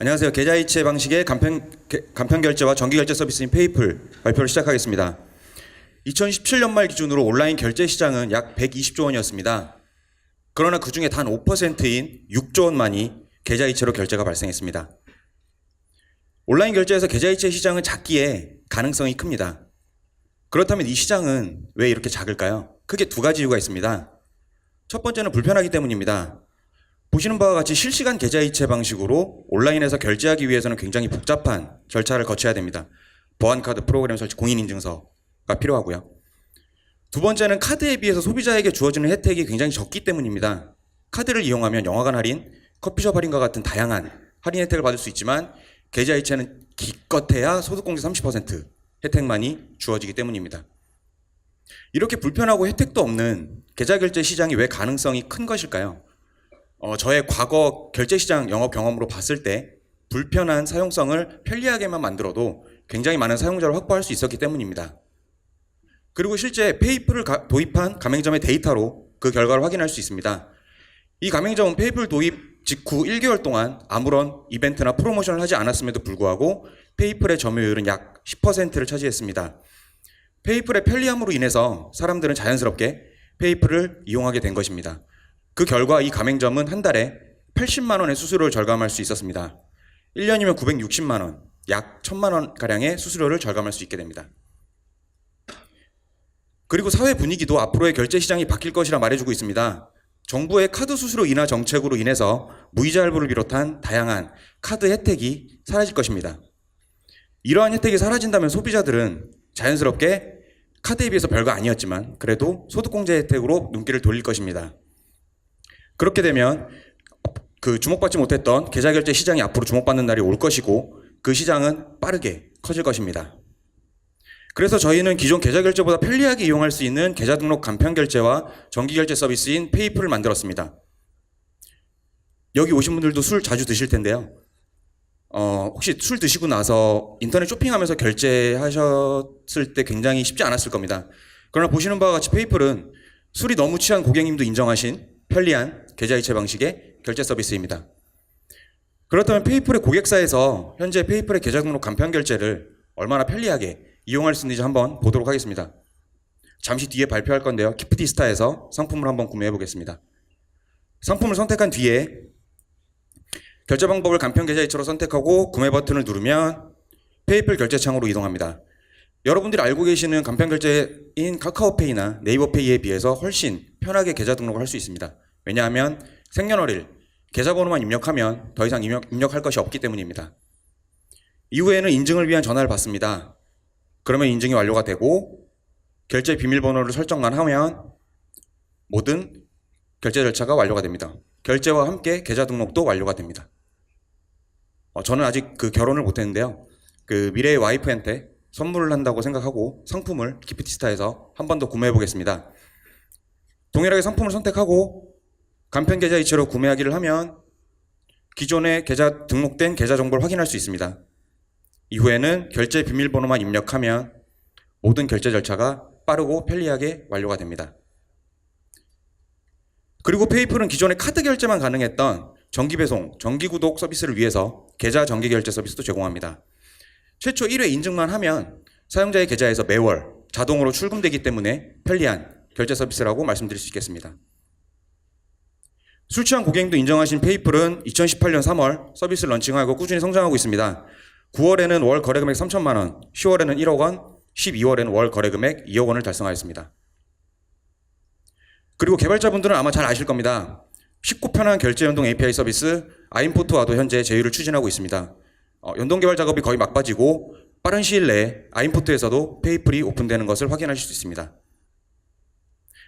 안녕하세요. 계좌이체 방식의 간편, 게- 간편 결제와 정기 결제 서비스인 페이플 발표를 시작하겠습니다. 2017년 말 기준으로 온라인 결제 시장은 약 120조 원이었습니다. 그러나 그 중에 단 5%인 6조 원만이 계좌이체로 결제가 발생했습니다. 온라인 결제에서 계좌이체 시장은 작기에 가능성이 큽니다. 그렇다면 이 시장은 왜 이렇게 작을까요? 크게 두 가지 이유가 있습니다. 첫 번째는 불편하기 때문입니다. 보시는 바와 같이 실시간 계좌이체 방식으로 온라인에서 결제하기 위해서는 굉장히 복잡한 절차를 거쳐야 됩니다. 보안카드 프로그램 설치 공인인증서가 필요하고요. 두 번째는 카드에 비해서 소비자에게 주어지는 혜택이 굉장히 적기 때문입니다. 카드를 이용하면 영화관 할인, 커피숍 할인과 같은 다양한 할인 혜택을 받을 수 있지만 계좌이체는 기껏해야 소득공제 30% 혜택만이 주어지기 때문입니다. 이렇게 불편하고 혜택도 없는 계좌결제 시장이 왜 가능성이 큰 것일까요? 어, 저의 과거 결제시장 영업 경험으로 봤을 때 불편한 사용성을 편리하게만 만들어도 굉장히 많은 사용자를 확보할 수 있었기 때문입니다. 그리고 실제 페이플을 가- 도입한 가맹점의 데이터로 그 결과를 확인할 수 있습니다. 이 가맹점은 페이플 도입 직후 1개월 동안 아무런 이벤트나 프로모션을 하지 않았음에도 불구하고 페이플의 점유율은 약 10%를 차지했습니다. 페이플의 편리함으로 인해서 사람들은 자연스럽게 페이플을 이용하게 된 것입니다. 그 결과 이 가맹점은 한 달에 80만 원의 수수료를 절감할 수 있었습니다. 1년이면 960만 원, 약 1000만 원 가량의 수수료를 절감할 수 있게 됩니다. 그리고 사회 분위기도 앞으로의 결제 시장이 바뀔 것이라 말해주고 있습니다. 정부의 카드 수수료 인하 정책으로 인해서 무이자 할부를 비롯한 다양한 카드 혜택이 사라질 것입니다. 이러한 혜택이 사라진다면 소비자들은 자연스럽게 카드에 비해서 별거 아니었지만 그래도 소득공제 혜택으로 눈길을 돌릴 것입니다. 그렇게 되면 그 주목받지 못했던 계좌 결제 시장이 앞으로 주목받는 날이 올 것이고 그 시장은 빠르게 커질 것입니다. 그래서 저희는 기존 계좌 결제보다 편리하게 이용할 수 있는 계좌 등록 간편 결제와 정기 결제 서비스인 페이플을 만들었습니다. 여기 오신 분들도 술 자주 드실 텐데요. 어, 혹시 술 드시고 나서 인터넷 쇼핑하면서 결제하셨을 때 굉장히 쉽지 않았을 겁니다. 그러나 보시는 바와 같이 페이플은 술이 너무 취한 고객님도 인정하신 편리한 계좌이체 방식의 결제 서비스입니다. 그렇다면 페이플의 고객사에서 현재 페이플의 계좌 등록 간편 결제를 얼마나 편리하게 이용할 수 있는지 한번 보도록 하겠습니다. 잠시 뒤에 발표할 건데요. 키프티스타에서 상품을 한번 구매해 보겠습니다. 상품을 선택한 뒤에 결제 방법을 간편 계좌이체로 선택하고 구매 버튼을 누르면 페이플 결제 창으로 이동합니다. 여러분들이 알고 계시는 간편 결제인 카카오페이나 네이버페이에 비해서 훨씬 편하게 계좌 등록을 할 수 있습니다. 왜냐하면 생년월일, 계좌번호만 입력하면 더 이상 입력, 입력 할 것이 없기 때문입니다. 이후에는 인증을 위한 전화를 받습니다. 그러면 인증이 완료가 되고 결제 비밀번호를 설정만 하면 모든 결제 절차가 완료가 됩니다. 결제와 함께 계좌 등록도 완료가 됩니다. 어, 저는 아직 그 결혼을 못했는데요. 그 미래의 와이프한테 선물을 한다고 생각하고 상품을 기프티스타에서 한 번 더 구매해 보겠습니다. 동일하게 상품을 선택하고 간편 계좌 이체로 구매하기를 하면 기존에 계좌 등록된 계좌 정보를 확인할 수 있습니다. 이후에는 결제 비밀번호만 입력하면 모든 결제 절차가 빠르고 편리하게 완료가 됩니다. 그리고 페이플은 기존에 카드 결제만 가능했던 정기 배송, 정기 구독 서비스를 위해서 계좌 정기 결제 서비스도 제공합니다. 최초 1회 인증만 하면 사용자의 계좌에서 매월 자동으로 출금되기 때문에 편리한 결제 서비스라고 말씀드릴 수 있겠습니다. 술 취한 고객님도 인정하신 페이플은 2018년 3월 서비스 런칭하고 꾸준히 성장하고 있습니다. 9월에는 월 거래 금액 3천만 원, 10월에는 1억 원, 12월에는 월 거래 금액 2억 원을 달성하였습니다. 그리고 개발자분들은 아마 잘 아실 겁니다. 쉽고 편한 결제 연동 API 서비스 아임포트와도 현재 제휴를 추진하고 있습니다. 어, 연동 개발 작업이 거의 막바지고 빠른 시일 내에 아임포트에서도 페이플이 오픈되는 것을 확인하실 수 있습니다.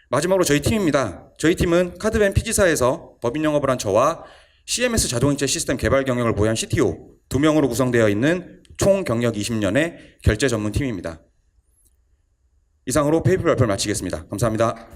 마지막으로 저희 팀입니다. 저희 팀은 카드밴 피지사에서 법인 영업을 한 저와 CMS 자동이체 시스템 개발 경력을 보유한 CTO 두 명으로 구성되어 있는 총 경력 20년의 결제 전문 팀입니다. 이상으로 페이플 발표를 마치겠습니다. 감사합니다.